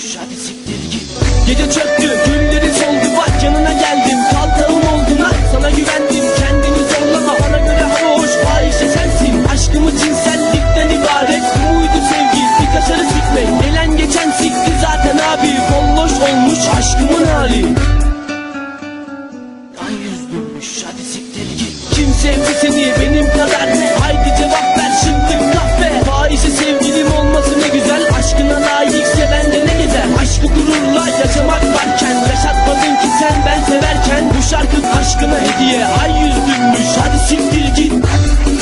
hadi siktir git. Gece çöktü gülleri soldu bak yanına geldim. Kaltağım oldun lan sana güvendim. Kendini zorlama bana göre hoş. Fahişe sensin aşkımı cinsellikten ibaret. Muydu sevgi? Bir kaşarı sikmek. Gelen geçen sikti zaten abi. Bolloş olmuş aşkımın hali. Ay yüz hadi siktir git. Kim seni benim kadar şarkı